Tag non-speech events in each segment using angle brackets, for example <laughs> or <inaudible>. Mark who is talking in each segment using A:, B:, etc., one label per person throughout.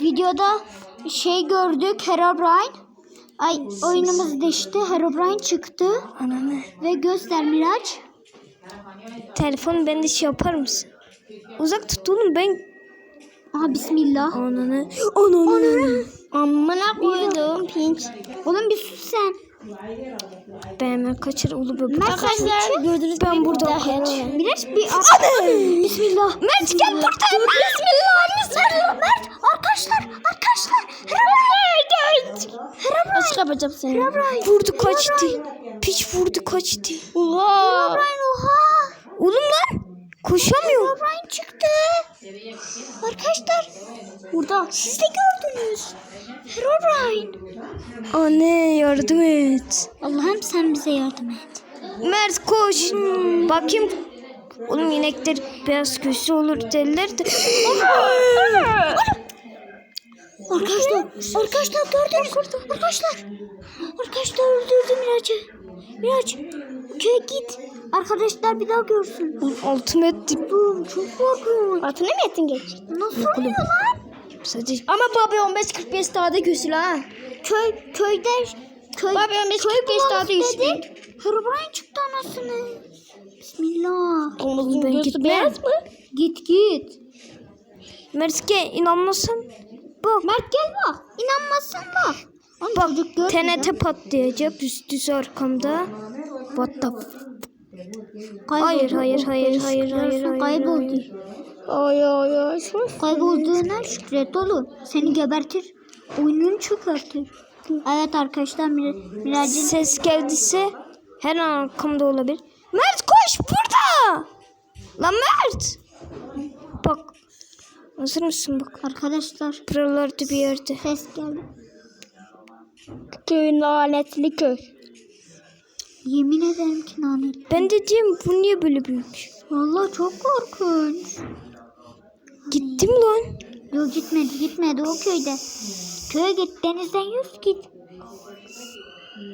A: videoda şey gördük Herobrine. Ay oyunumuz değişti. Herobrine çıktı.
B: Ananı.
A: Ve göster Miraç.
B: Telefonu bende şey yapar mısın? Uzak tut oğlum ben.
A: Aha bismillah.
B: Ananı. Ananı.
A: Amına koydum pinç. Oğlum bir sus sen.
B: Ben kaçır oğlum. Ben
A: Arkadaşlar gördünüz
B: Ben burada kaç.
A: Miraç bir Bismillah. Mert gel burada. Bismillah. Bismillah. Mert arkadaşlar arkadaşlar. Herobrine.
C: Aşk yapacağım seni.
A: Herobrine.
B: Vurdu kaçtı. Piç vurdu kaçtı.
C: Oha.
A: Herobrine oha.
B: Oğlum lan. Koşamıyor.
A: Herobrine çıktı. Arkadaşlar burada siz de gördünüz. Herobrine.
B: Anne yardım et.
A: Allah'ım sen bize yardım et.
B: Mert koş. Bakayım. Oğlum inekler beyaz gözlü olur derler de. <laughs>
A: Arkadaşlar, arkadaşlar gördünüz. Arkadaşlar, arkadaşlar öldürdü Miraç'ı. Miraç, köye git. Arkadaşlar bir daha görsün.
B: Oğlum altım ettim.
A: Oğlum çok korkunç.
C: Altına mı ettin geç?
A: Nasıl oluyor lan?
B: Sadece
C: Ama babi 15-45 daha da gösül ha.
A: Köy, köyde, köy,
C: Babi 15-45 daha da
A: dedik. Herobrine çıktı anasını. Bismillah.
C: Omuzun
B: Ben gitmem.
C: beyaz mı?
A: Git git.
B: Mert gel inanmasan. Bak.
A: Mert gel bak. İnanmazsan bak. Oğlum
B: Bak. TNT patlayacak üst düz arkamda. What the. Hayır, hayır, hayır, hayır, hayır,
A: olsun,
B: hayır,
A: Kayboldu.
B: hayır.
C: Ay ay ay.
A: Kaybolduğuna şükret oğlum. Seni gebertir. Oyununu çökertir. Evet arkadaşlar Mir Miracın
B: Ses geldiyse her an arkamda olabilir. Mert koş burada. Lan Mert. Bak. Hazır mısın bak.
A: arkadaşlar
B: Buralarda bir yerde.
A: ses geldi.
C: Köyün lanetli köy.
A: Yemin ederim ki nanet.
B: Ben de diyeyim bu niye böyle büyük?
A: Vallahi çok korkunç.
B: Gittim lan.
A: Yok gitmedi gitmedi o köyde. Köye git denizden yüz git.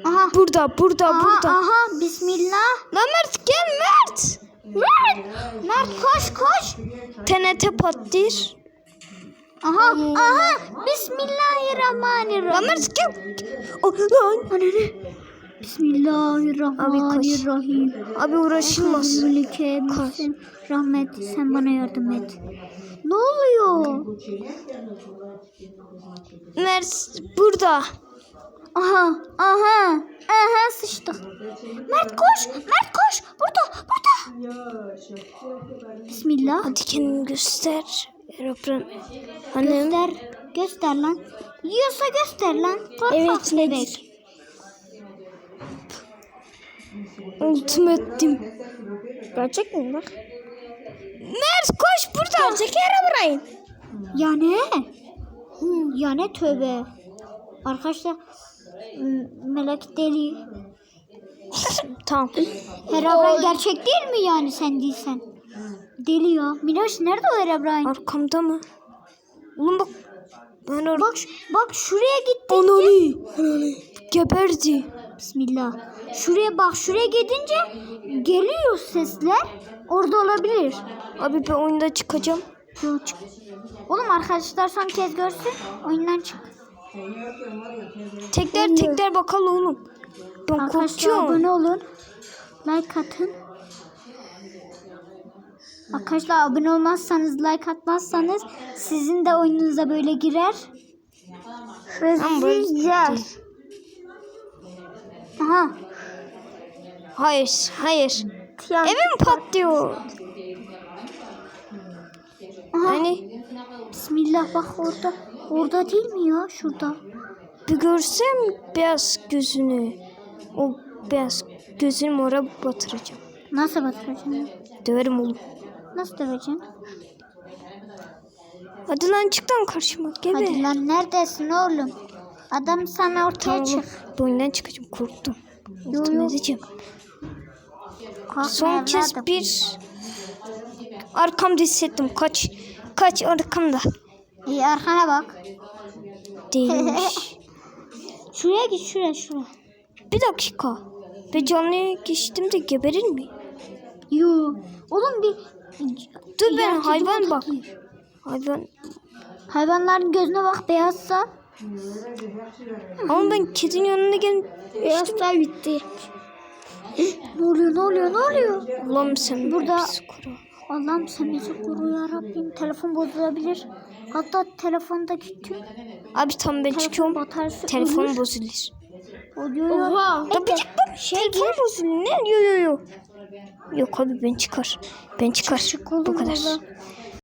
A: Aha.
B: Burada burada
A: Aha,
B: burada.
A: aha bismillah.
B: Lan Mert gel Mert.
A: Mert. Mert koş koş.
B: TNT patlar.
A: Aha aha bismillahirrahmanirrahim.
B: Lan Mert gel. Oh, lan.
A: Anne. Bismillahirrahmanirrahim.
B: Abi uğraşılmaz.
A: Mülke misin? Rahmet sen bana yardım et. Ne oluyor?
B: Mert burada.
A: Aha aha aha sıçtık. Mert koş Mert koş burada burada. Bismillah.
B: Hadi kendini göster. Annem.
A: Göster göster lan. Yiyorsa göster lan. Korkak
C: Evet,
A: bebek.
B: Ultim ettim.
C: Gerçek mi bak?
B: Mert koş burada.
C: Gerçek Herobrine.
A: Ya ne? Ya ne tövbe. Arkadaşlar melek deli. <laughs>
B: Tamam.
A: Herobrine gerçek değil mi yani sen değilsen? Deli ya. Miraç nerede o Herobrine?
B: Arkamda mı? Oğlum bak. Ben orada.
A: Bak bak şuraya gitti.
B: Ananı. Geberdi.
A: Bismillah. Şuraya bak şuraya gidince geliyor sesler. Orada olabilir.
B: Abi ben oyunda çıkacağım.
A: Yok çık. Oğlum arkadaşlar son kez görsün oyundan çık.
B: Tekrar tekrar bakalım oğlum. Ben
A: Arkadaşlar
B: korkuyorum.
A: abone olun. Like atın. Arkadaşlar abone olmazsanız like atmazsanız sizin de oyununuza böyle girer.
B: Değil.
A: Aha.
B: Hayır, hayır. Evim patlıyor.
A: Aha.
B: Yani
A: Bismillah bak orada. Orada değil mi ya? Şurada.
B: bir görsem beyaz gözünü. O beyaz gözünü mora batıracağım.
A: Nasıl batıracaksın?
B: Döverim oğlum.
A: Nasıl döveceksin?
B: Hadi lan çık lan karşıma. Gel
A: Hadi lan neredesin oğlum? Adam sana ortaya çık.
B: Bu oyundan çıkacağım. Korktum.
A: Korkma
B: Son kez bir arkamda hissettim. Kaç. Kaç arkamda.
A: İyi arkana bak.
B: Değilmiş. <laughs>
A: Şuraya git şuraya şuraya.
B: bir dakika. Ve canlıya geçtim de geberir mi?
A: Yo. Oğlum bir
B: Dur ben hayvan bak. Hayvan
A: Hayvanların gözüne bak beyazsa.
B: Ama ben kedinin yanına gel.
C: Beyazlar bitti.
A: Ne oluyor ne oluyor ne oluyor?
B: Allah'ım sen
A: Burada-. Allah'ım sen bizi koru ya Rabbim. Telefon bozulabilir. Hatta telefondaki tüm
B: Abi tamam ben
A: telefon
B: çıkıyorum.
A: bataryası
B: Telefon
A: ölür.
B: bozulur.
A: Oluyor.
C: Oha.
B: Ya bir dakika. Şey telefon bozulur. Ne? Yo yo yo. Yok abi ben çıkar. Ben çıkar.
A: Çık oğlum
B: Bu kadar.
A: valla.